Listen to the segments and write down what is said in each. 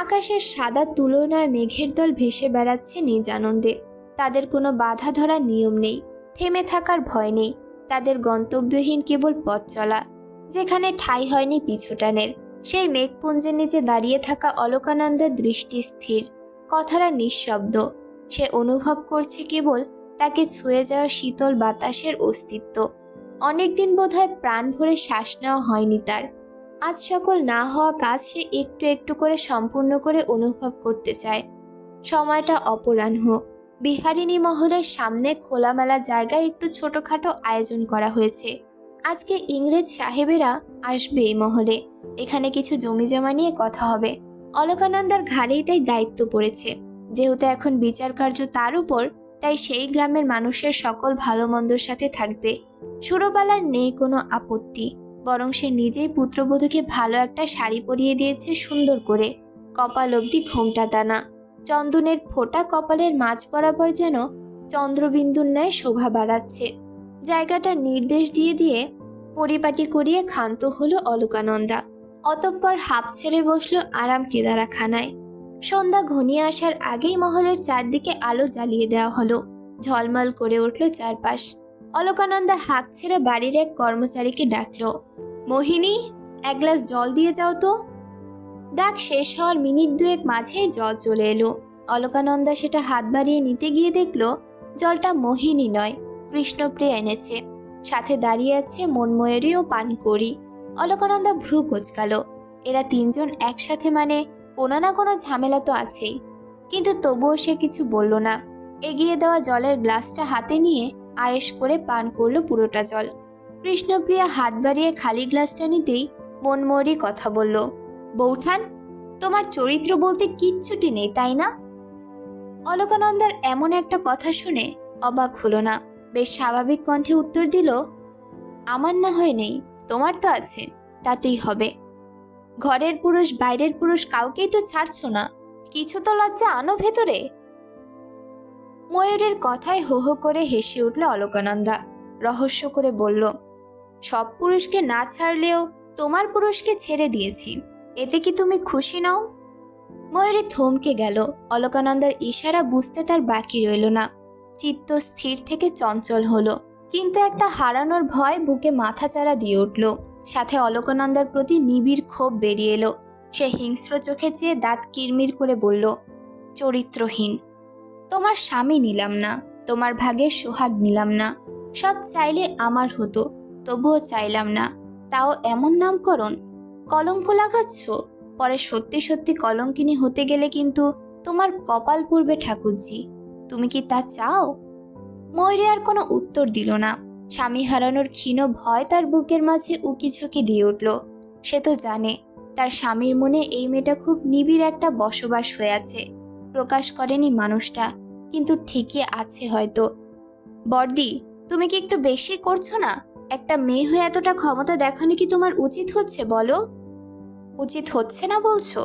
আকাশের সাদা তুলনায় মেঘের দল ভেসে বেড়াচ্ছে নিজ আনন্দে। তাদের কোনো বাধা ধরার নিয়ম নেই, থেমে থাকার ভয় নেই। তাদের গন্তব্যহীন কেবল পথ চলা। যেখানে ঠাঁই হয়নি পিছুটানের সেই মেঘপুঞ্জের নিচে দাঁড়িয়ে থাকা অলোকানন্দের দৃষ্টি স্থির। কথারা নিঃশব্দ। সে অনুভব করছে কেবল তাকে ছুঁয়ে যাওয়া শীতল বাতাসের অস্তিত্ব। অনেকদিন বোধহয় প্রাণ ভরে শ্বাস নেওয়া হয়নি তার। আজ সকল না হওয়া কাজ সে একটু একটু করে সম্পূর্ণ করে অনুভব করতে চায়। সময়টা অপরাহ্ন। বিহারিণী মহলের সামনে খোলামেলা জায়গায় একটু ছোটখাটো আয়োজন করা হয়েছে। আজকে ইংরেজ সাহেবেরা আসবে এই মহলে। এখানে কিছু জমি জমা নিয়ে কথা হবে। অলকানন্দার ঘাড়েই তাই দায়িত্ব পড়েছে। যেহেতু এখন বিচার কার্য তার উপর, তাই সেই গ্রামের মানুষের সকল ভালো মন্দর সাথে থাকবে। সুরবালার নেই কোনো আপত্তি। বরং সে নিজেই পুত্রবধূকে ভালো একটা শাড়ি পরিয়ে দিয়েছে সুন্দর করে। কপাল অবধি ঘোমটা টানা। চন্দনের ফোঁটা কপালের মাঝ বরাবর যেন চন্দ্রবিন্দুর ন্যায় শোভা বাড়াচ্ছে। জায়গাটা নির্দেশ দিয়ে দিয়ে পরিপাটি করিয়ে ক্ষান্ত হলো অলকানন্দা। অতঃপর হাঁপ ছেড়ে বসল আরাম কেদারাখানায়। সন্ধ্যা ঘনিয়ে আসার আগেই মহলের চারদিকে আলো জ্বালিয়ে দেওয়া হলো। ঝলমল করে উঠল চারপাশ। অলকানন্দা হাঁক ছেড়ে বাড়ির এক কর্মচারীকে ডাকলো, মোহিনী, এক গ্লাস জল দিয়ে যাও তো। ডাক শেষ হওয়ার মিনিট দুয়েক মাঝেই জল চলে এলো। অলকানন্দা সেটা হাত বাড়িয়ে নিতে গিয়ে দেখল, জলটা মোহিনী নয়, কৃষ্ণপ্রিয়া এনেছে। সাথে দাঁড়িয়ে আছে মনময়ূরী ও পান করি অলকানন্দা ভ্রু কোচকালো। এরা তিনজন একসাথে মানে কোনো না কোনো ঝামেলা তো আছেই। কিন্তু তবুও সে কিছু বলল না। এগিয়ে দেওয়া জলের গ্লাসটা হাতে নিয়ে আয়েশ করে পান করল পুরোটা জল। কৃষ্ণপ্রিয়া হাত বাড়িয়ে খালি গ্লাসটা নিতেই মনময়ূরী কথা বলল, বৌঠান, তোমার চরিত্র বলতে কিচ্ছুটি নেই, তাই না? অলকানন্দার এমন একটা কথা শুনে অবাক হলো না। বেশ স্বাভাবিক কণ্ঠে উত্তর দিল, আমার না হয় নেই, তোমার তো আছে, তাতেই হবে। ঘরের পুরুষ, বাইরের পুরুষ কাউকেই তো ছাড়ছো না। কিছু তো লজ্জা আনো ভেতরে। ময়ূরের কথায় হো হো করে হেসে উঠল অলকানন্দা। রহস্য করে বলল, সব পুরুষকে না ছাড়লেও তোমার পুরুষকে ছেড়ে দিয়েছি। এতে কি তুমি খুশি নও? ময়ূরী থমকে গেল। অলকানন্দার ইশারা বুঝতে তার বাকি রইল না। চিত্ত স্থির থেকে চঞ্চল হলো, কিন্তু একটা হারানোর ভয় বুকে মাথাচাড়া দিয়ে উঠল। সাথে অলকানন্দার প্রতি নিবিড় ক্ষোভ বেরিয়ে এলো। সে হিংস্র চোখে চেয়ে দাঁত কিরমির করে বলল, চরিত্রহীন। তোমার স্বামী নিলাম না, তোমার ভাগের সোহাগ নিলাম না, সব চাইলে আমার হতো, তবুও চাইলাম না, তাও এমন নামকরণ? কলঙ্ক লাগাচ্ছ? পরে সত্যি সত্যি কলঙ্কিনী হতে গেলে কিন্তু তোমার কপাল পূর্বে ঠাকুরজি, তুমি কি তা চাও? ময়ূরী আর কোনো উত্তর দিল না, স্বামী হারানোর ক্ষীণ ভয় তার বুকের মাঝে উকি ঝুঁকি দিয়ে উঠল। সে তো জানে, তার স্বামীর মনে এই মেয়েটা খুব নিবিড় একটা বসবাস হয়ে আছে। প্রকাশ করেনি মানুষটা, কিন্তু ঠিকই আছে হয়তো। বর্দি তুমি কি একটু বেশি করছ না? একটা মেয়ে হয়ে এতটা ক্ষমতা দেখানো কি তোমার উচিত হচ্ছে বলো? উচিত হচ্ছে না বলছো?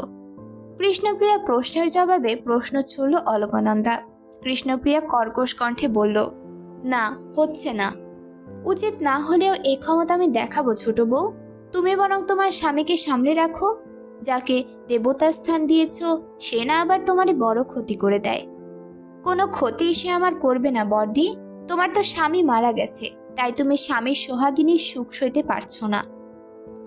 কৃষ্ণপ্রিয়া প্রশ্নের জবাবে প্রশ্ন ছুড়ল অলকানন্দা। কৃষ্ণপ্রিয়া কর্কশ কণ্ঠে বলল, না, হচ্ছে না। উচিত না হলেও এই ক্ষমতা আমি দেখাবো ছোট বউ। তুমি বরং তোমার স্বামীকে সামনে রাখো। যাকে দেবতা স্থান দিয়েছ, সে না আবার তোমারই বড় ক্ষতি করে দেয়। কোনো ক্ষতি সে আমার করবে না, বর্দি। তোমার তো স্বামী মারা গেছে, তাই তুমি স্বামীর সোহাগিনীর সুখ সইতে পারছ না।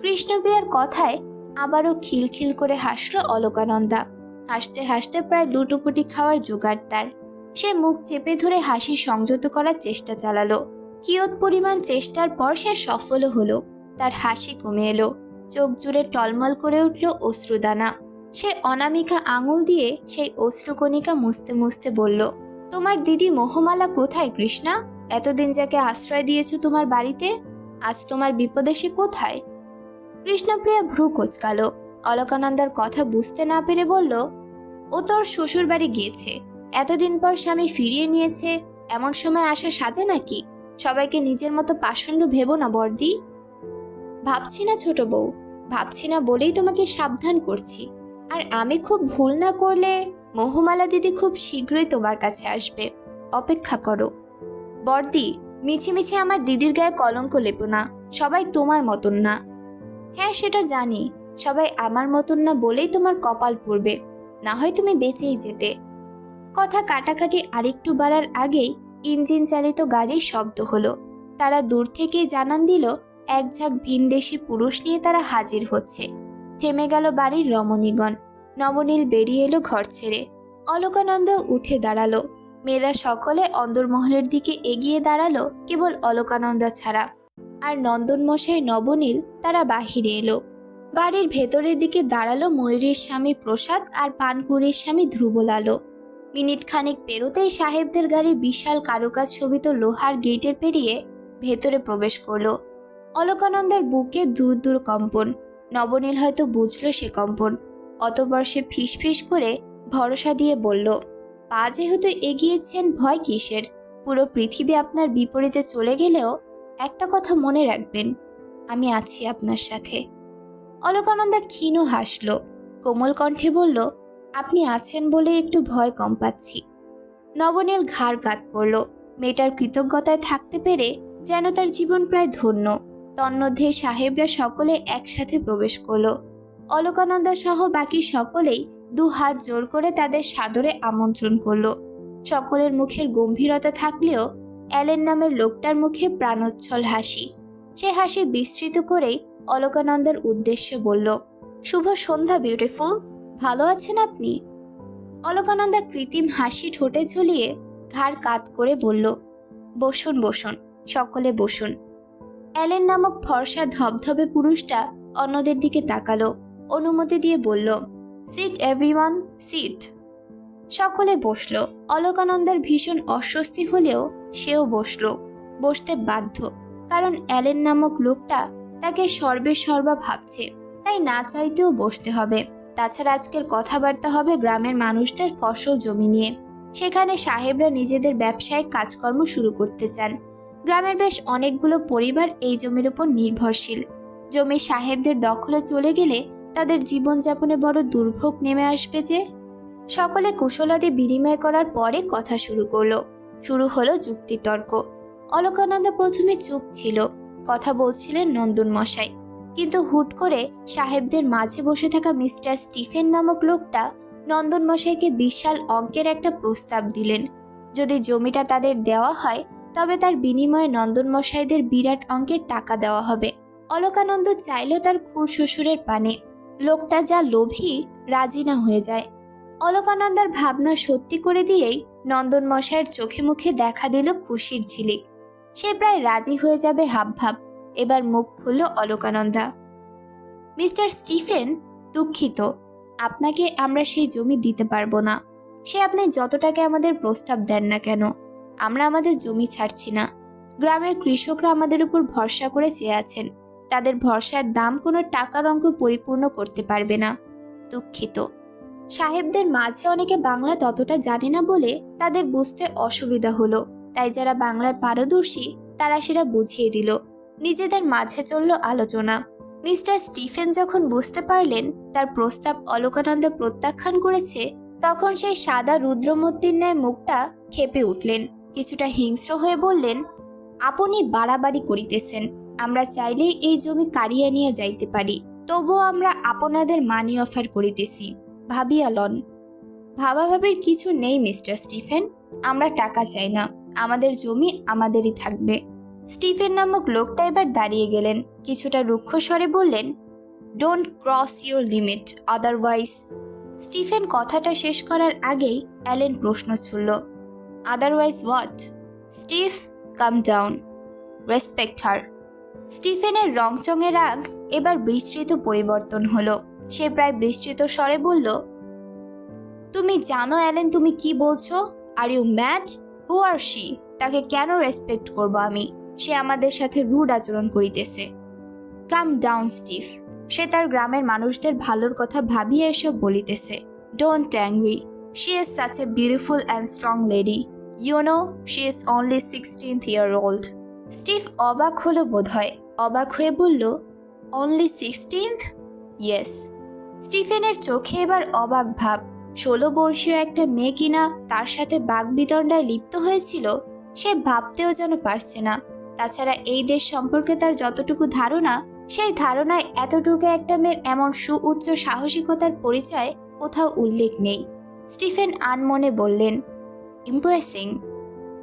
কৃষ্ণপ্রিয়ার কথায় আবারও খিলখিল করে হাসল অলকানন্দা। হাসতে হাসতে প্রায় লুটোপুটি খাওয়ার জোগাড় তার। সে মুখ চেপে ধরে হাসি সংযত করার চেষ্টা চালালো। কিয়ত পরিমাণ চেষ্টার পর সে সফলও হলো। তার হাসি কমে এলো। চোখ জুড়ে টলমল করে উঠল অশ্রুদানা। সে অনামিকা আঙুল দিয়ে সেই অশ্রুকণিকা মুছতে মুছতে বলল, তোমার দিদি মোহমালা কোথায় কৃষ্ণা? এতদিন যাকে আশ্রয় দিয়েছ তোমার বাড়িতে? আজ তোমার বিপদে সে কোথায়? কৃষ্ণপ্রিয়া ভ্রু কোচকালো। অলকানন্দার কথা বুঝতে না পেরে বলল, ও তোর শ্বশুর বাড়ি গিয়েছে। এতদিন পর স্বামী ফিরিয়ে নিয়েছে। এমন সময় আসা সাজে নাকি? সবাইকে নিজের মতো পাষণ্ড ভেবো না বর্দি। ভাবছি না ছোট বউ। ভাবছি না বলেই তোমাকে সাবধান করছি। আর আমি খুব ভুল না করলে মোহমালা দিদি খুব শীঘ্রই তোমার কাছে আসবে। অপেক্ষা করো। বর্দি, মিছি মিছি আমার দিদির গায়ে কলঙ্ক লেপো না। সবাই তোমার মতন না। হ্যাঁ সেটা জানি। সবাই আমার মতন না বলেই তোমার কপাল পড়বে। না হয় তুমি বেঁচেই যেতে। কথা কাটাকাটি আরেকটু বাড়ার আগেই ইঞ্জিন চালিত গাড়ির শব্দ হলো। তারা দূর থেকেই জানান দিল এক ঝাঁক ভিনদেশি পুরুষ নিয়ে তারা হাজির হচ্ছে। থেমে গেল বাড়ির রমণীগণ। নবনীল বেরিয়ে এলো ঘর ছেড়ে। অলোকানন্দ উঠে দাঁড়াল। মেয়েরা সকলে অন্দরমহলের দিকে এগিয়ে দাঁড়াল কেবল অলকানন্দা ছাড়া। আর নন্দনমশাই নবনীল তারা বাহিরে এলো। বাড়ির ভেতরের দিকে দাঁড়াল ময়ূরীর স্বামী প্রসাদ আর পানকুড়ির স্বামী ধ্রুবলালো মিনিট খানিক পেরোতেই সাহেবদের গাড়ি বিশাল কারুকাজ শোভিত লোহার গেটের পেরিয়ে ভেতরে প্রবেশ করল। অলকানন্দার বুকে দূর দূর কম্পন। নবনীল হয়তো বুঝলো সে কম্পন। অতপর সে ফিস ফিস করে ভরসা দিয়ে বলল, পা যেহেতু এগিয়েছেন, ভয় কিসের? পুরো পৃথিবী আপনার বিপরীতে চলে গেলেও একটা কথা মনে রাখবেন, আমি আছি আপনার সাথে। অলকানন্দা ক্ষীণ হাসল। কোমল কণ্ঠে বলল, আপনি আছেন বলে একটু ভয় কম পাচ্ছি। নবনীল ঘাড় কাত করল। মেয়েটার কৃতজ্ঞতায় থাকতে পেরে যেন তার জীবন প্রায় ধন্য। তন্মধ্যে সাহেবরা সকলে একসাথে প্রবেশ করল। অলকানন্দা সহ বাকি সকলেই দু হাত জোর করে তাদের সাদরে আমন্ত্রণ করল। সকলের মুখের গম্ভীরতা থাকলেও অ্যালেন নামের লোকটার মুখে প্রাণোচ্ছল হাসি। সে হাসি বিস্তৃত করেই অলকানন্দার উদ্দেশ্যে বলল, শুভ সন্ধ্যা বিউটিফুল ভালো আছেন আপনি? অলকানন্দা কৃত্রিম হাসি ঠোঁটে ঝুলিয়ে ঘাড় কাত করে বলল, বসুন বসুন, সকলে বসুন। অ্যালেন নামক ফর্সা ধবধবে পুরুষটা অন্যদের দিকে তাকালো, অনুমতি দিয়ে বলল সিট এভরিওয়ান সিট সকলে বসল। অলকানন্দার ভীষণ অস্বস্তি হলেও সেও বসল। বসতে বাধ্য, কারণ অ্যালেন নামক লোকটা তাকে সর্বে সর্বা ভাবছে। তাই না চাইতেও বসতে হবে। তাছাড়া আজকের কথাবার্তা হবে গ্রামের মানুষদের ফসল জমি নিয়ে। সেখানে সাহেবরা নিজেদের ব্যবসায়িক কাজকর্ম শুরু করতে চান। গ্রামের বেশ অনেকগুলো পরিবার এই জমির উপর নির্ভরশীল। জমি সাহেবদের দখলে চলে গেলে তাদের জীবনযাপনে বড় দুর্ভোগ নেমে আসবে যে, সকলে কুশলাদি বিনিময় করার পরে কথা শুরু করল। শুরু হলো যুক্তিতর্ক। অলকানন্দ প্রথমে চুপ ছিল। কথা বলছিলেন নন্দন মশাই কিন্তু হুট করে সাহেবদের মাঝে বসে থাকা মিস্টার স্টিফেন নামক লোকটা নন্দন মশাইকে বিশাল অঙ্কের একটা প্রস্তাব দিলেন। যদি জমিটা তাদের দেওয়া হয় তবে তার বিনিময়ে নন্দন মশাইদের বিরাট অঙ্কের টাকা দেওয়া হবে। অলকানন্দ চাইল তার খুর শ্বশুরের পানে। লোকটা যা লোভী, রাজি না হয়ে যায়। অলকানন্দার ভাবনা সত্যি করে দিয়েই নন্দন মশাইয়ের চোখে মুখে দেখা দিল খুশির ঝিলিক। সে প্রায় রাজি হয়ে যাবে হাব ভাব এবার মুখ খুলল অলকানন্দা। মিস্টার স্টিফেন, দুঃখিত। আপনাকে আমরা সেই জমি দিতে পারব না। সে আপনি যত টাকা আমাদের প্রস্তাব দেন না কেন? আমরা আমাদের জমি ছাড়ছি না। গ্রামের কৃষকরা আমাদের উপর ভরসা করে চেয়ে আছেন। তাদের ভরসার দাম কোনো টাকার অঙ্ক পরিপূর্ণ করতে পারবে না। দুঃখিত। সাহেবদের মাঝে অনেকে বাংলা ততটা জানে না বলে তাদের বুঝতে অসুবিধা হলো। তাই যারা বাংলায় পারদর্শী, তারা সেটা বুঝিয়ে দিল। নিজেদের মাঝে চলল আলোচনা। মিস্টার স্টিফেন যখন বুঝতে পারলেন, তার প্রস্তাব অলকানন্দ প্রত্যাখ্যান করেছে, তখন সেই সাদা রুদ্রমূর্তির ন্যায় মুখটা খেপে উঠলেন। কিছুটা হিংস্র হয়ে বললেন, আপনি বাড়াবাড়ি করিতেছেন। আমরা চাইলেই এই জমি কাড়িয়া নিয়ে যাইতে পারি। তবুও আমরা আপনাদের মানি অফার করিতেছি। ভাবিয়া লন। ভাবাভাবির কিছু নেই, মিস্টার স্টিফেন। আমরা টাকা চাই না। আমাদের জমি আমাদেরই থাকবে। স্টিফেন নামক লোকটা এবার দাঁড়িয়ে গেলেন। কিছুটা রুক্ষ স্বরে বললেন don't cross your limit otherwise Stephen কথাটা শেষ করার আগেই অ্যালেন প্রশ্ন ছুড়ল otherwise what Steph come down respect her স্টিফেনের রংচঙের রাগ এবার বিস্তৃত পরিবর্তন হলো। সে প্রায় বিস্তৃত স্বরে বলল, তুমি জানো, অ্যালেন, তুমি কি বলছো? Are you mad who are she তাকে কেন রেসপেক্ট করব আমি? সে আমাদের সাথে রুড আচরণ করিতেছে। কাম ডাউন স্টিফ সে তার গ্রামের মানুষদের ভালোর কথা ভাবিয়ে এসব বলিতেছে। Don't angry she is such a beautiful and strong lady you know she is only sixteenth year old Steve অবাক হলো বোধহয়। অবাক হয়ে বলল অনলি সিক্সটিন্থ ইয়েস স্টিফেনের চোখে এবার অবাক ভাব। ষোলো বর্ষীয় একটা মেয়ে কিনা তার সাথে বাগবিতণ্ডায় লিপ্ত হয়েছিল, সে ভাবতেও যেন পারছে না। তাছাড়া এই দেশ সম্পর্কে তার যতটুকু ধারণা, সেই ধারণায় এতটুকু একটা মেয়ের এমন সুউচ্চ সাহসিকতার পরিচয় কোথাও উল্লেখ নেই। স্টিফেন আনমনে বললেন, ইমপ্রেসিং।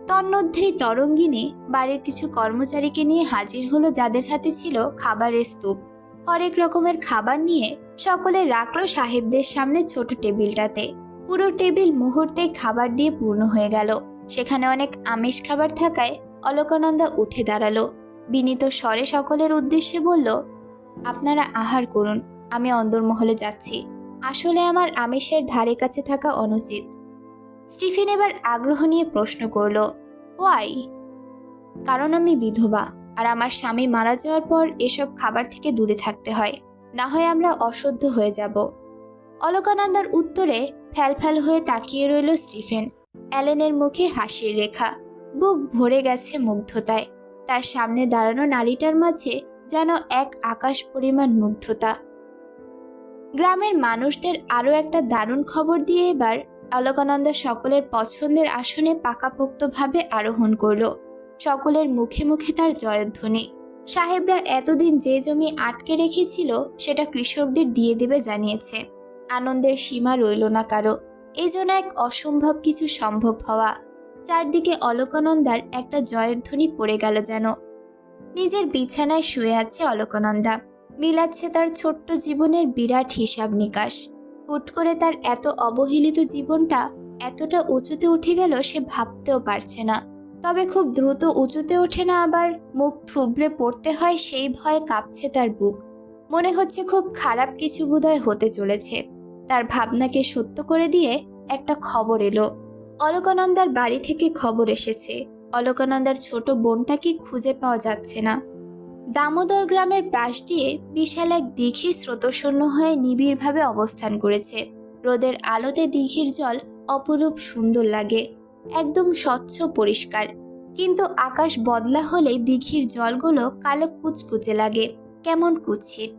তন্মধ্যেই তরঙ্গিনী বাড়ির কিছু কর্মচারীকে নিয়ে হাজির হলো যাদের হাতে ছিল খাবারের স্তূপ। হরেক রকমের খাবার নিয়ে সকলে রাখল সাহেবদের সামনে ছোট টেবিলটাতে। পুরো টেবিল মুহূর্তে খাবার দিয়ে পূর্ণ হয়ে গেল। সেখানে অনেক আমিষ খাবার থাকায় অলকানন্দা উঠে দাঁড়াল। বিনীত স্বরে সকলের উদ্দেশ্যে বলল, আপনারা আহার করুন, আমি অন্দরমহলে যাচ্ছি। আসলে আমার আমিষের ধারে কাছে থাকা অনুচিত। স্টিফেন এবার আগ্রহ নিয়ে প্রশ্ন করল, ওয়াই? কারণ আমি বিধবা, আর আমার স্বামী মারা যাওয়ার পর এসব খাবার থেকে দূরে থাকতে হয়, না হয় আমরা অশুদ্ধ হয়ে যাব। অলকানন্দার উত্তরে ফ্যালফ্যাল হয়ে তাকিয়ে রইল স্টিফেন। অ্যালেনের মুখে হাসির রেখা, বুক ভরে গেছে মুগ্ধতায়। তার সামনে দাঁড়ানো নারীটার মাঝে যেন এক আকাশ পরিমাণ মুগ্ধতা। গ্রামের মানুষদের আরও একটা দারুণ খবর দিয়ে এবার অলকানন্দা সকলের পছন্দের আসনে পাকাপোক্তভাবে আরোহণ করল। সকলের মুখে মুখে তার জয়ধ্বনি। সাহেবরা এতদিন যে জমি আটকে রেখেছিল, সেটা কৃষকদের দিয়ে দেবে জানিয়েছে। আনন্দের সীমা রইল না কারও। এই জন্য এক অসম্ভব কিছু সম্ভব হওয়া। চারদিকে অলকানন্দার একটা জয়ধ্বনি পড়ে গেল যেন। নিজের বিছানায় শুয়ে আছে অলকানন্দা মিলাচ্ছে তার ছোট্ট জীবনের বিরাট হিসাব নিকাশ। হুট করে তার এত অবহেলিত জীবনটা এতটা উঁচুতে উঠে গেল সে ভাবতেও পারছে না। তবে খুব দ্রুত উঁচুতে ওঠে না আবার মুখ থুবড়ে পড়তে হয় সেই ভয়ে কাঁপছে তার বুক। মনে হচ্ছে খুব খারাপ কিছু বোধহয় হতে চলেছে। তার ভাবনাকে সত্য করে দিয়ে একটা খবর এলো। অলকানন্দার বাড়ি থেকে খবর এসেছে। অলকানন্দার ছোট বোনটাকে খুঁজে পাওয়া যাচ্ছে না। দামোদর গ্রামের পাশ দিয়ে বিশাল এক দিঘি স্রোতশূন্য হয়ে নিবিড়ভাবে অবস্থান করেছে। রোদের আলোতে দিঘির জল অপরূপ সুন্দর লাগে, একদম স্বচ্ছ, পরিষ্কার। কিন্তু আকাশ বদলা হলে দিঘির জলগুলো কালো কুচকুচে লাগে, কেমন কুৎসিত।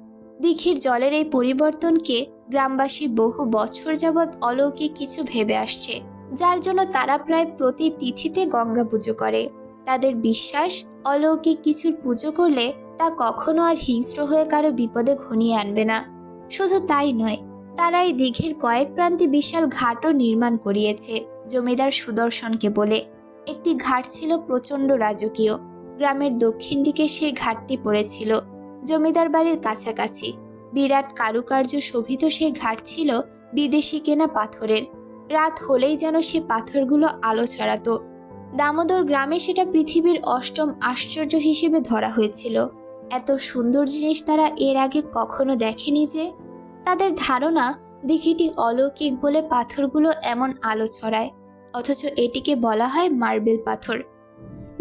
দিঘির জলের এই পরিবর্তনকে গ্রামবাসী বহু বছর যাবৎ অলৌকিক কিছু ভেবে আসছে, যার জন্য তারা প্রায় প্রতি তিথিতে গঙ্গা পুজো করে। তাদের বিশ্বাস অলৌকিক কিছুর পুজো করলে তা কখনো আর হিংস্র হয়ে কারও বিপদে ঘনিয়ে আনবে না। শুধু তাই নয় তারা এই দিঘির কয়েক প্রান্তে বিশাল ঘাটও নির্মাণ করিয়েছে, জমিদার সুদর্শনকে বলে। একটি ঘাট ছিল প্রচণ্ড রাজকীয়। গ্রামের দক্ষিণ দিকে সেই ঘাটটি পড়েছিল, জমিদার বাড়ির কাছাকাছি। বিরাট কারুকার্য শোভিত সেই ঘাট ছিল বিদেশি কেনা পাথরের। রাত হলেই যেন সে পাথরগুলো আলো ছড়াতো। দামোদর গ্রামে সেটা পৃথিবীর অষ্টম আশ্চর্য হিসেবে ধরা হয়েছিল। এত সুন্দর জিনিস তারা এর আগে কখনো দেখেনি যে, তাদের ধারণা দিঘিটি অলৌকিক বলে পাথরগুলো এমন আলো ছড়ায়, অথচ এটিকে বলা হয় মার্বেল পাথর,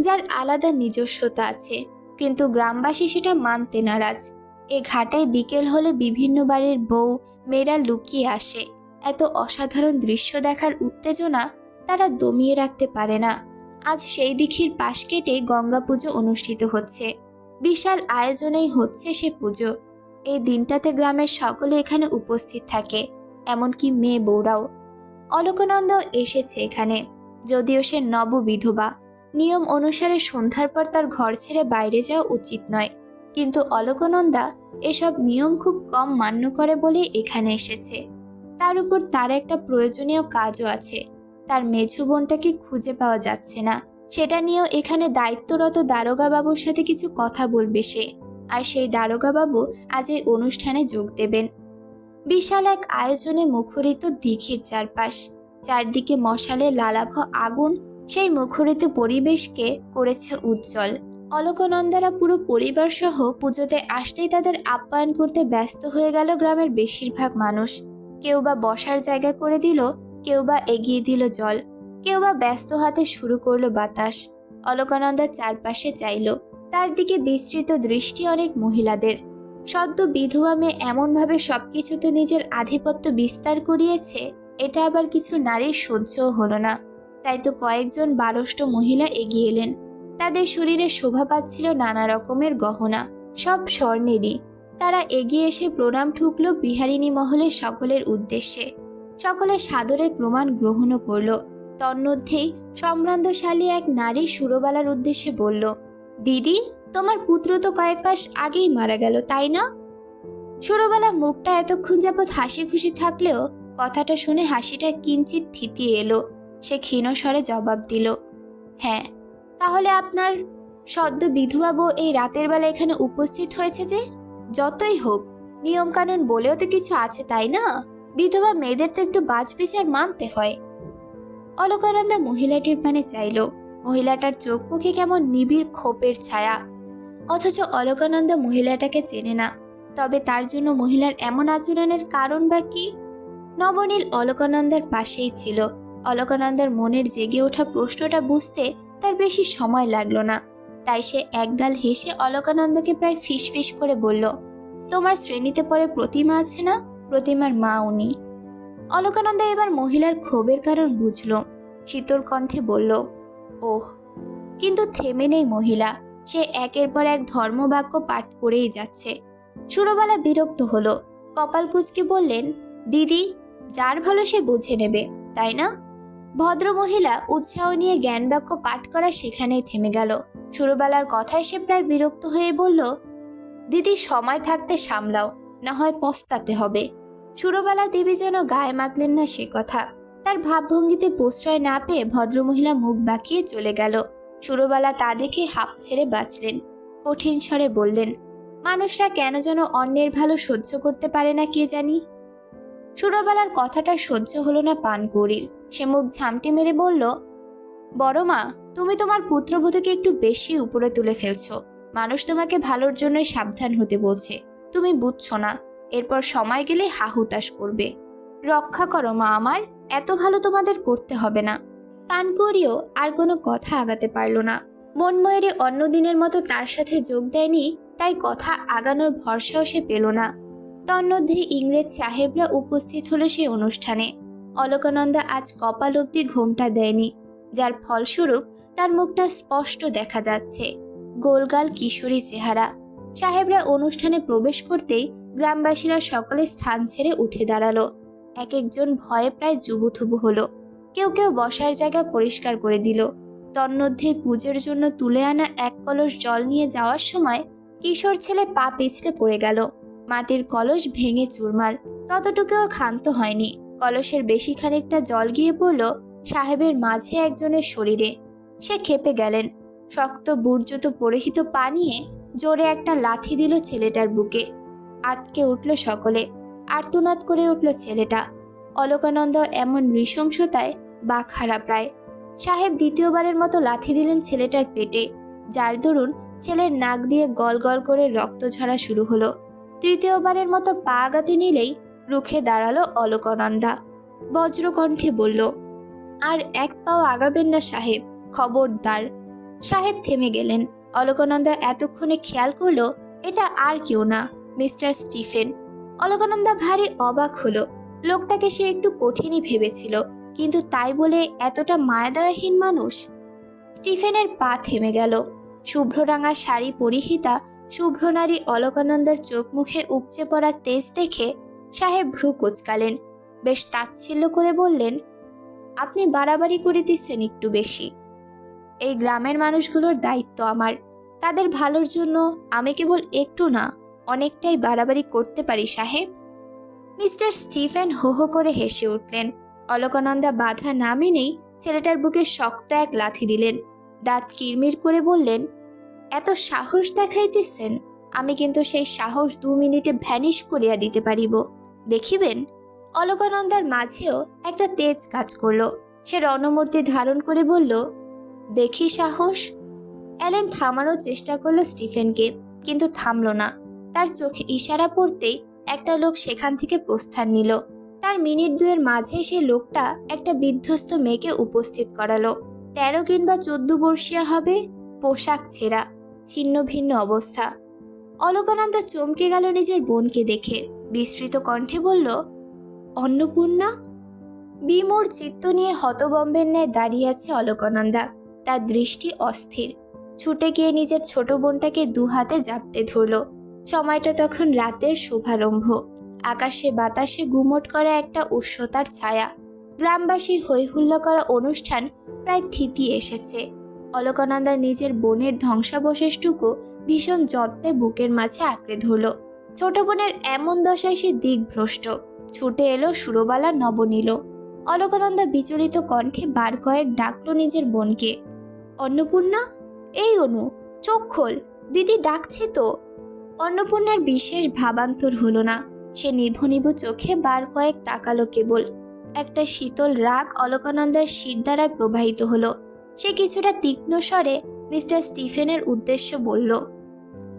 যার আলাদা নিজস্বতা আছে। কিন্তু গ্রামবাসী সেটা মানতে নারাজ। এ ঘাটায় বিকেল হলে বিভিন্ন বাড়ির বউ, মেয়েরা লুকিয়ে আসে। এত অসাধারণ দৃশ্য দেখার উত্তেজনা তারা দমিয়ে রাখতে পারে না। আজ সেই দিঘির পাশ কেটে গঙ্গা পুজো অনুষ্ঠিত হচ্ছে। বিশাল আয়োজনেই হচ্ছে সে পুজো। এই দিনটাতে গ্রামের সকলে এখানে উপস্থিত থাকে, এমনকি মেয়ে বউরাও। অলকানন্দ এসেছে এখানে, যদিও সে নববিধবা নিয়ম অনুসারে সন্ধ্যার পর তার ঘর ছেড়ে বাইরে যাওয়া উচিত নয়। কিন্তু অলকানন্দা এসব নিয়ম খুব কম মান্য করে বলে এখানে এসেছে। তার উপর তার একটা প্রয়োজনীয় কাজও আছে। তার মেঝু বোনটাকে খুঁজে পাওয়া যাচ্ছে না। সেটা নিয়েও এখানে দায়িত্বরত দারোগা বাবুর সাথে কিছু কথা বলবে সে। আর সেই দারোগা বাবু আজ এই অনুষ্ঠানে যোগ দেবেন। বিশাল এক আয়োজনে মুখরিত দিঘির চারপাশ। চারদিকে মশালে লালাভ আগুন, সেই মুখরিত পরিবেশকে করেছে উজ্জ্বল। অলকানন্দারা পুরো পরিবার সহ পুজোতে আসতেই তাদের আপ্যায়ন করতে ব্যস্ত হয়ে গেল গ্রামের বেশিরভাগ মানুষ। কেউ বা বসার জায়গা করে দিল কেউ বা এগিয়ে দিল জল, কেউ বা ব্যস্ত হাতে শুরু করল বাতাস। অলকানন্দা চারপাশে চাইল। তার দিকে বিস্তৃত দৃষ্টি অনেক মহিলাদের। সদ্য বিধবা মেয়ে এমনভাবে সবকিছুতে নিজের আধিপত্য বিস্তার করিয়েছে, এটা আবার কিছু নারীর সহ্যও হলো না। তাই তো কয়েকজন বারষ্ট মহিলা এগিয়ে এলেন। তাদের শরীরে শোভা পাচ্ছিল নানা রকমের গহনা, সব স্বর্ণেরই। তারা এগিয়ে এসে প্রণাম ঠুকল বিহারিণী মহলের সকলের উদ্দেশ্যে। সকলে সাদরে প্রমাণ গ্রহণও করল। তন্মধ্যেই সম্ভ্রান্তশালী এক নারী সুরবালার উদ্দেশ্যে বলল, দিদি, তোমার পুত্র তো কয়েক মাস আগেই মারা গেল, তাই না? সুরবালা মুখটা এতক্ষণ যাবৎ হাসি খুশি থাকলেও কথাটা শুনে হাসিটা কিঞ্চিত থিতিয়ে এলো। সে ক্ষীণ স্বরে জবাব দিল হ্যাঁ তাহলে আপনার সদ্য বিধবা বউ এই রাতের বেলা এখানে উপস্থিত হয়েছে যে? যতই হোক, নিয়মকানুন বলেও তো কিছু আছে, তাই না? বিধবা মেয়েদের তো একটু বাজ বিচার মানতে হয়। অলকানন্দা মহিলাটির পানে চাইল, মহিলাটার চোখ মুখে কেমন নিবিড় ক্ষোভের ছায়া। অথচ অলকানন্দা মহিলাটাকে চেনে না, তবে তার জন্য মহিলার এমন আচরণের কারণ বা কি? নবনীল অলকানন্দার পাশেই ছিল। অলকানন্দার মনের জেগে ওঠা প্রশ্নটা বুঝতে তার বেশি সময় লাগল না। তাই সে একগাল হেসে অলকানন্দকে প্রায় ফিসফিস করে বলল, তোমার শ্রেণীতে পরে প্রতিমা আছে না? প্রতিমার মা উনি। অলকানন্দা এবার মহিলার ক্ষোভের কারণ বুঝল। শীতল কণ্ঠে বলল, ওহ, কিন্তু থেমে নেই মহিলা। সে একের পর এক ধর্মবাক্য পাঠ করেই যাচ্ছে সুরবালা বিরক্ত হলো। কপাল কুচকে বললেন, দিদি, যার ভালো সে বুঝে নেবে, তাই না ভদ্র মহিলা উৎসাহ নিয়ে জ্ঞান বাক্য পাঠ করা সেখানেই থেমে গেল। সুরবালার কথায় সে প্রায় বিরক্ত হয়ে বলল, দিদি, সময় থাকতে সামলাও, না হয় পস্তাতে হবে। সুরবালা দেবী যেন গায়ে মাখলেন না সে কথা। তার ভাবভঙ্গিতে প্রশ্রয় না পেয়ে ভদ্রমহিলা মুখ বাঁকিয়ে চলে গেল। সুরবালা তা দেখে হাঁপ ছেড়ে বাঁচলেন। কঠিন স্বরে বললেন, মানুষরা কেন যেন অন্যের ভালো সহ্য করতে পারে না কে জানি? সুরবালার কথাটা সহ্য হলো না পানকৌড়ির সে মুখ ঝামটি মেরে বলল, বড় মা, তুমি তোমার পুত্রবধূকে একটু বেশি উপরে তুলে ফেলছো। মানুষ তোমাকে ভালোর জন্যই সাবধান হতে বলছে। তুমি বুঝছ না। এরপর সময় গেলে হাহুতাশ করবে। রক্ষা করো মা আমার, এত ভালো তোমাদের করতে হবে না। পানকড়িও আর কোনো কথা আগাতে পারল না। মনময়েরে অন্য দিনের মতো তার সাথে যোগ দেয়নি, তাই কথা আগানোর ভরসাও সে পেল না। তন্মধ্যে ইংরেজ সাহেবরা উপস্থিত হলো সেই অনুষ্ঠানে। অলকানন্দা আজ কপাল অব্দি ঘোমটা দেয়নি, যার ফলস্বরূপ তার মুখটা স্পষ্ট দেখা যাচ্ছে। গোলগাল কিশোরী চেহারা। সাহেবরা অনুষ্ঠানে প্রবেশ করতেই গ্রামবাসীরা সকলে স্থান ছেড়ে উঠে দাঁড়াল। এক একজন ভয়ে প্রায় জুবুথুবু হলো। কেউ কেউ বসার জায়গা পরিষ্কার করে দিল। তন্মধ্যে পুজোর জন্য তুলে আনা এক কলস জল নিয়ে যাওয়ার সময় কিশোর ছেলে পা পিছলে পড়ে গেল। মাটির কলস ভেঙে চুরমার। ততটুকুও ক্ষান্ত হয়নি। কলসের বেশি খানিকটা জল গিয়ে পড়ল সাহেবের মাঝে একজনের শরীরে। সে খেপে গেলেন। শক্ত বুর্জত পরিহিত পা নিয়ে জোরে একটা লাথি দিল ছেলেটার বুকে। আতকে উঠল সকলে। আর্তনাদ করে উঠল ছেলেটা। অলকানন্দ এমন নৃশংসতায় বা খারাপ প্রায় সাহেব দ্বিতীয়বারের মতো লাথি দিলেন ছেলেটার পেটে। যার দরুন ছেলের নাক দিয়ে গল গল করে রক্ত ঝরা শুরু হলো। তৃতীয়বারের মতো পা আগাতে নিলেই রুখে দাঁড়াল অলকানন্দা। বজ্রকণ্ঠে বলল, আর এক পাও আগাবেন না সাহেব, খবরদার। সাহেব থেমে গেলেন। অলকানন্দা এতক্ষণে খেয়াল করল, এটা আর কেউ না। Mister Stephen. অলকানন্দা ভারী অবাক হলো। লোকটাকে সে একটু কঠিনই ভেবেছিল, কিন্তু তাই বলে এতটা মায়াদয়াহীন মানুষ? স্টিফেনের পা থেমে গেল। শুভ্ররাঙা শাড়ি পরিহিতা, শুভ্র নারী অলকানন্দার চোখ মুখে উপচে পড়া তেজ দেখে সাহেব ভ্রু কুচকালেন। বেশ তাচ্ছিল্য করে বললেন, আপনি বাড়াবাড়ি করে দিচ্ছেন একটু বেশি। এই গ্রামের মানুষগুলোর দায়িত্ব আমার। তাদের ভালোর জন্য আমি কেবল একটু না। অনেকটাই বাড়াবাড়ি করতে পারি, সাহেব। মিস্টার স্টিফেন হো হো করে হেসে উঠলেন। অলকানন্দা বাধা না মেনেই ছেলেটার বুকে শক্ত এক লাথি দিলেন। দাঁত কিরমির করে বললেন, এত সাহস দেখাইতেছেন, আমি কিন্তু সেই সাহস দু মিনিটে ভ্যানিশ করিয়া দিতে পারিব। দেখিবেন? অলকানন্দার মাঝেও একটা তেজ কাজ করল। সে রণমূর্তি ধারণ করে বলল, দেখি সাহস। অ্যালেন থামানোর চেষ্টা করল স্টিফেনকে, কিন্তু থামলো না। তার চোখে ইশারা পড়তেই একটা লোক সেখান থেকে প্রস্থান নিল। তার মিনিট দুয়ের মাঝে সে লোকটা একটা বিধ্বস্ত মেয়েকে উপস্থিত করালো। তেরো কিংবা চোদ্দ বর্ষীয়া হবে, পোশাক ছেঁড়া, ছিন্ন ভিন্ন অবস্থা। অলকানন্দা চমকে গেল নিজের বোনকে দেখে। বিস্তৃত কণ্ঠে বলল, অন্নপূর্ণা? বিমোর চিত্ত নিয়ে হতবম্বের ন্যায় দাঁড়িয়ে আছে অলকানন্দা। তার দৃষ্টি অস্থির। ছুটে গিয়ে নিজের ছোট বোনটাকে দু হাতে জাপটে ধরল। সময়টা তখন রাতের শুভারম্ভ। আকাশে বাতাসে গুমট করা একটা উষ্ণতার ছায়া। গ্রামবাসী হৈহুল্য করা অনুষ্ঠান প্রায় থিতি এসেছে। অলকানন্দা নিজের বোনের ধ্বংসাবশেষটুকু ভীষণ যত্নে বুকের মাঝে আঁকড়ে ধরল। ছোট বোনের এমন দশায় সে দিকভ্রষ্ট ছুটে এলো সুরবালা নবনীল। অলকানন্দা বিচলিত কণ্ঠে বার কয়েক ডাকলো নিজের বোনকে। অন্নপূর্ণা? এই অনু, চোখ খোল। দিদি ডাকছে তো। অন্নপূর্ণার বিশেষ ভাবান্তর হলো না। সে নিভু নিভু চোখে বার কয়েক তাকালো কেবল। একটা শীতল রাগ অলকানন্দার শির দ্বারায় প্রবাহিত হলো। সে কিছুটা তীক্ষ্ণ স্বরে মিস্টার স্টিফেনের উদ্দেশ্য বলল,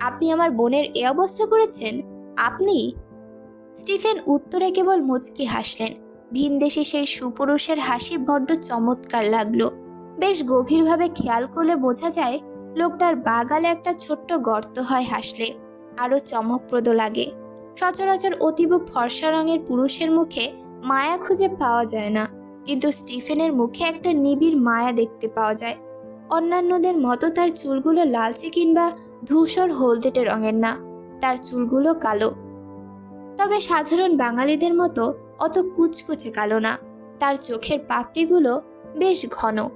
আপনি আমার বোনের এ অবস্থা করেছেন? আপনি? স্টিফেন উত্তরে কেবল মুচকি হাসলেন। ভিনদেশি সেই সুপুরুষের হাসি বড্ড চমৎকার লাগল। বেশ গভীরভাবে খেয়াল করলে বোঝা যায়, লোকটার বাগালে একটা ছোট্ট গর্ত হয় হাসলে। আরও চমকপ্রদ লাগে। সচরাচর অতীব ফর্সা রঙের পুরুষের মুখে মায়া খুঁজে পাওয়া যায় না। কিন্তু স্টিফেনের মুখে একটা নিবিড় মায়া দেখতে পাওয়া যায়। অন্যান্যদের মতো তার চুলগুলো লালচে কিংবা ধূসর হলদেটে রঙের না, তার চুলগুলো কালো। তবে সাধারণ বাঙালিদের মতো অত কুচকুচে কালো না। তার চোখের পাপড়িগুলো বেশ ঘন।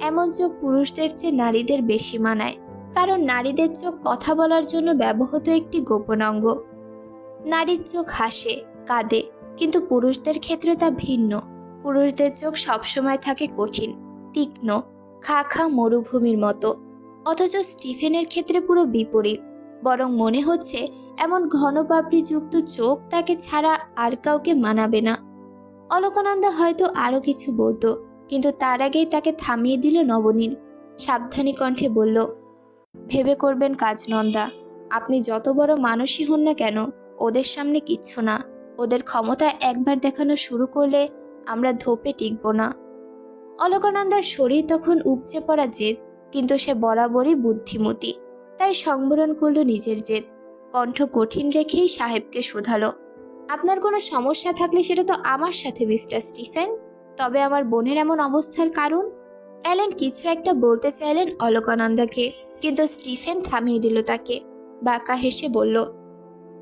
এমন চোখ পুরুষদের চেয়ে নারীদের বেশি মানায়। কারণ নারীদের চোখ কথা বলার জন্য ব্যবহৃত একটি গোপন অঙ্গ। নারীর চোখ হাসে, কাঁদে, কিন্তু পুরুষদের ক্ষেত্রে তা ভিন্ন। পুরুষদের চোখ সবসময় থাকে কঠিন, তীক্ষ্ণ, খা খা মরুভূমির মতো। অথচ স্টিফেনের ক্ষেত্রে পুরো বিপরীত, বরং মনে হচ্ছে এমন ঘন পাপড়িযুক্ত চোখ তাকে ছাড়া আর কাউকে মানাবে না। অলকানন্দা হয়তো আরও কিছু বলতো, কিন্তু তার আগেই তাকে থামিয়ে দিল নবনীল। সাবধানী কণ্ঠে বলল ভেবে করবেন কাজ নন্দা। আপনি যত বড় মানুষই হন না কেন, ওদের সামনে কিচ্ছু না। ওদের ক্ষমতা একবার দেখানো শুরু করলে আমরা ধোপে টিকব না। অলকানন্দার শরীর তখন উপচে পড়া জেদ, কিন্তু সে বরাবরই বুদ্ধিমতী। তাই সংবরণ করল নিজের জেদ। কণ্ঠ কঠিন রেখেই সাহেবকে শোধালো, আপনার কোনো সমস্যা থাকলে সেটা তো আমার সাথে, মিস্টার স্টিফেন। তবে আমার বোনের এমন অবস্থার কারণ? অ্যালেন কিছু একটা বলতে চাইলেন অলকানন্দাকে। কিন্তু স্টিফেন থামিয়ে দিল তাকে। বাঁকা হেসে বলল,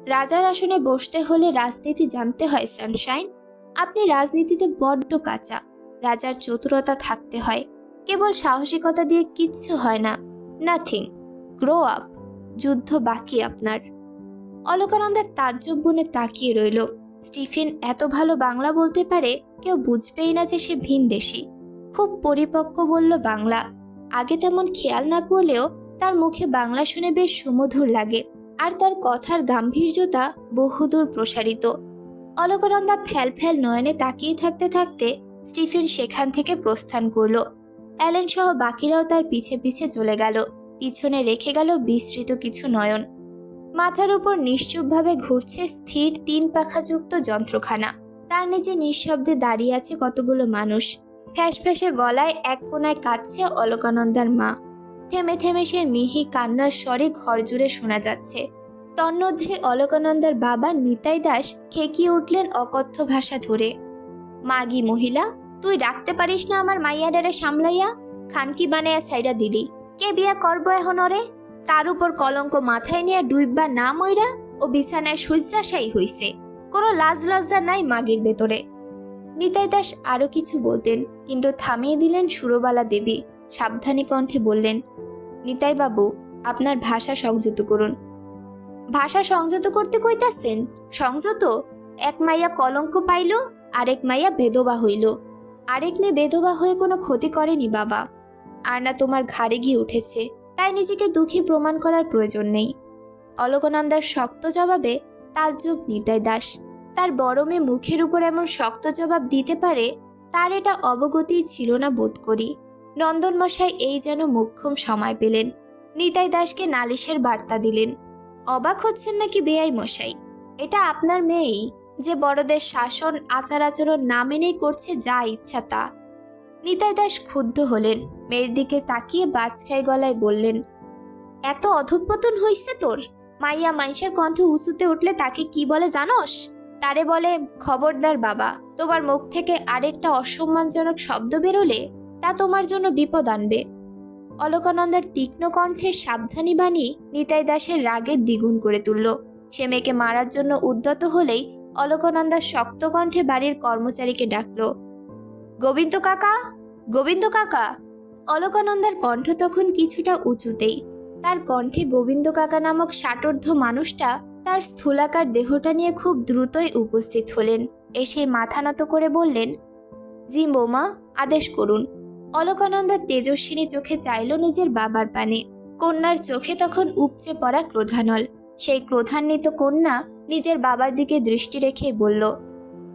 রাজার আসনে বসতে হলে রাজনীতি জানতে হয়, সানশাইন। আপনি রাজনীতিতে বড্ড কাঁচা। রাজার চতুরতা থাকতে হয়। কেবল সাহসিকতা দিয়ে কিচ্ছু হয় না। Nothing, grow up. যুদ্ধ বাকি আপনার। অলকানন্দার তাজ্জব বনে তাকিয়ে রইল। স্টিফেন এত ভালো বাংলা বলতে পারে, কেউ বুঝবেই না যে সে ভিনদেশি। খুব পরিপক্ক বলল বাংলা। আগে তেমন খেয়াল না করলেও তার মুখে বাংলা শুনে বেশ সুমধুর লাগে, আর তার কথার গাম্ভীর্যতা বহুদূর প্রসারিত। অলকানন্দা ফ্যাল ফ্যাল নয়নে তাকিয়ে থাকতে থাকতে স্টিফেন সেখান থেকে প্রস্থান করল। অ্যালেন সহ বাকিরাও তার পিছে পিছে চলে গেল, পিছনে রেখে গেল বিস্তৃত কিছু নয়ন। মাথার উপর নিশ্চুপভাবে ঘুরছে স্থির তিন পাখাযুক্ত যন্ত্রখানা। তার নিচে নিঃশব্দে দাঁড়িয়ে আছে কতগুলো মানুষ। ফ্যাস ফ্যাসে গলায় এক কোনায় কাঁদছে অলকানন্দার মা। থেমে থেমে সে মিহি কান্নার স্বরে ঘর জুড়ে শোনা যাচ্ছে। তন্মধ্যে অলকানন্দার বাবা নিতাই দাস খেকিয়ে উঠলেন অকথ্য ভাষা ধরে। মাগি মহিলা, তুই রাখতে পারিস না আমার মাইয়াডারে সামলাইয়া? খানকি বানায়া সাইরা দিলি। কে বিয়া করব এখন ওরে? তার উপর কলঙ্ক মাথায় নিয়ে ডুইববা না মইরা ও বিছানায় শয্যাশায়ী হইছে। কোনো লাজ লজ্জা নাই মাগির ভেতরে। নিতাই দাস আরও কিছু বলতেন, কিন্তু থামিয়ে দিলেন সুরবালা দেবী। সাবধানী কণ্ঠে বললেন নিতাই বাবু আপনার ভাষা সংযত করুন। ভাষা সংযত করতে কইতাছেন? সংযত? এক মাইয়া কলঙ্ক পাইল, আরেক মাইয়া বেদবা হইল। আরেক মেয়ে বেদবা হয়ে কোনো ক্ষতি করেনি বাবা। আর না তোমার ঘাড়ে গিয়ে উঠেছে, তাই নিজেকে দুঃখী প্রমাণ করার প্রয়োজন নেই। অলকনন্দার শক্ত জবাবে তাজ্জব নিতাই দাস। তার বড় মেয়ে মুখের উপর এমন শক্ত জবাব দিতে পারে, তার এটা অবগতিই ছিল না বোধ করি। নন্দন মশাই এই যেন মোক্ষম সময় পেলেন। নিতাই দাসকে নালিশের বার্তা দিলেন। অবাক হচ্ছেন নাকি বেআই মশাই? এটা আপনার মেয়েই, যে বড়দের শাসন আচার আচরণ না মেনেই করছে যা ইচ্ছা তা। নিতাই দাস ক্ষুব্ধ হলেন, মেয়ের দিকে তাকিয়ে বাজখাই গলায় বললেন, এত অধঃপতন হইছে তোর? মাইয়া মাইশের কণ্ঠ উঁচুতে উঠলে তাকে কি বলে জানোস? তারে বলে, খবরদার বাবা, তোমার মুখ থেকে আরেকটা অসম্মানজনক শব্দ বেরোলে তা তোমার জন্য বিপদ আনবে। অলকানন্দার তীক্ষ্ণ কণ্ঠের সাবধানী বাণী নিতাই দাসের রাগের দ্বিগুণ করে তুলল। সে মেয়েকে মারার জন্য উদ্যত হলেই অলকানন্দা শক্ত কণ্ঠে বাড়ির কর্মচারীকে ডাকল, গোবিন্দ কাকা গোবিন্দ কাকা! অলকানন্দার কণ্ঠ তখন কিছুটা উঁচুতেই, তার কণ্ঠে গোবিন্দ কাকা নামক ষাটোর্ধ মানুষটা তার স্থূলাকার দেহটা নিয়ে খুব দ্রুতই উপস্থিত হলেন। এসে মাথা নত করে বললেন, জি বৌমা, আদেশ করুন। অলকানন্দা তেজস্বিনী চোখে চাইল নিজের বাবার পানে। কন্যার চোখে তখন উপচে পড়া ক্রোধানল। সেই ক্রোধান্বিত কন্যা নিজের বাবার দিকে দৃষ্টি রেখে বলল,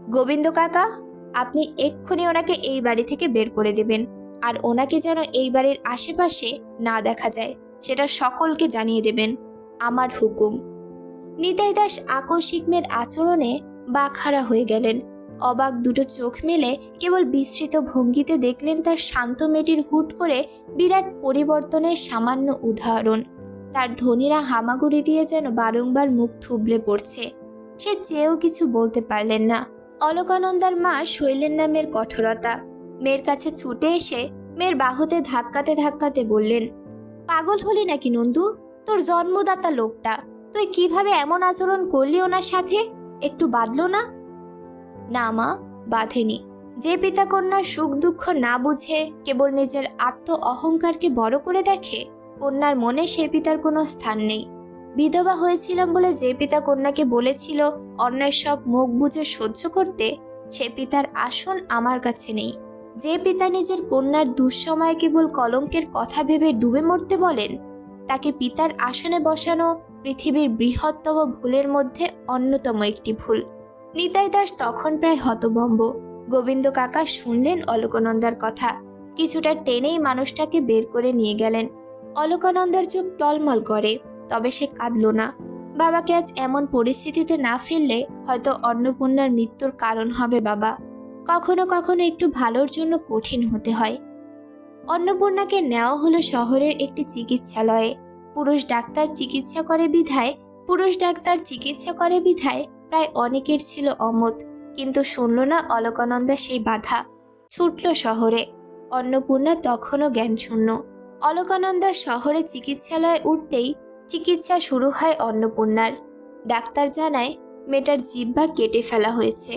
গোবিন্দ কাকা, আপনি এক্ষুনি ওনাকে এই বাড়ি থেকে বের করে দেবেন। আর ওনাকে যেন এই বাড়ির আশেপাশে না দেখা যায়, সেটা সকলকে জানিয়ে দেবেন। আমার হুকুম। নিতাই দাস আকস্মিক মেয়ের আচরণে বাখারা হয়ে গেলেন। অবাক দুটো চোখ মেলে কেবল বিস্মৃত ভঙ্গিতে দেখলেন তার শান্ত মেয়েটির হুট করে বিরাট পরিবর্তনের সামান্য উদাহরণ। তার ধনীরা হামাগুড়ি দিয়ে যেন বারংবার মুখ থুবড়ে পড়ছে। সে চেয়েও কিছু বলতে পারলেন না। অলকানন্দার মা শৈলেন নামের কঠোরতা। মেয়ের কাছে ছুটে এসে মেয়ের বাহুতে ধাক্কাতে ধাক্কাতে বললেন, পাগল হলি নাকি নন্দু? তোর জন্মদাতা লোকটা। তুই কীভাবে এমন আচরণ করলি ওনার সাথে? একটু বাঁধলো না? না মা বাঁধেনি। যে পিতা কন্যার সুখ দুঃখ না বুঝে কেবল নিজের আত্ম অহংকারকে বড় করে দেখে, কন্যার মনে সে পিতার কোনো স্থান নেই। বিধবা হয়েছিলাম বলে যে পিতা কন্যাকে বলেছিল, অন্যের সব মুখ বুঝে সহ্য করতে সে পিতার আসন আমার কাছে নেই। যে পিতা নিজের কন্যার দুঃসময়ে কেবল কলঙ্কের কথা ভেবে ডুবে মরতে বলেন, তাকে পিতার আসনে বসানো পৃথিবীর বৃহত্তম ভুলের মধ্যে অন্যতম একটি ভুল। নিতাই দাস তখন প্রায় হতবম্ব গোবিন্দ কাকা শুনলেন অলকনন্দার কথা। কিছুটা টেনেই মানুষটাকে বের করে নিয়ে গেলেন। অলকানন্দার চোখ টলমল করে, তবে সে কাঁদল না। বাবাকে আজ এমন পরিস্থিতিতে না ফেললে হয়তো অন্নপূর্ণার মৃত্যুর কারণ হবে বাবা। কখনো কখনো একটু ভালোর জন্য কঠিন হতে হয়। অন্নপূর্ণাকে নেওয়া হলো শহরের একটি চিকিৎসালয়ে। পুরুষ ডাক্তার চিকিৎসা করে বিধায়, পুরুষ ডাক্তার চিকিৎসা করে বিধায় প্রায় অনেকের ছিল অমত, কিন্তু শুনল না অলকানন্দা সেই বাধা। ছুটল শহরে। অন্নপূর্ণা তখনও জ্ঞান শূন্য অলকানন্দা শহরে চিকিৎসালয়ে উঠতেই চিকিৎসা শুরু হয় অন্নপূর্ণার। ডাক্তার জানায়, মেয়েটার জিব্বা কেটে ফেলা হয়েছে।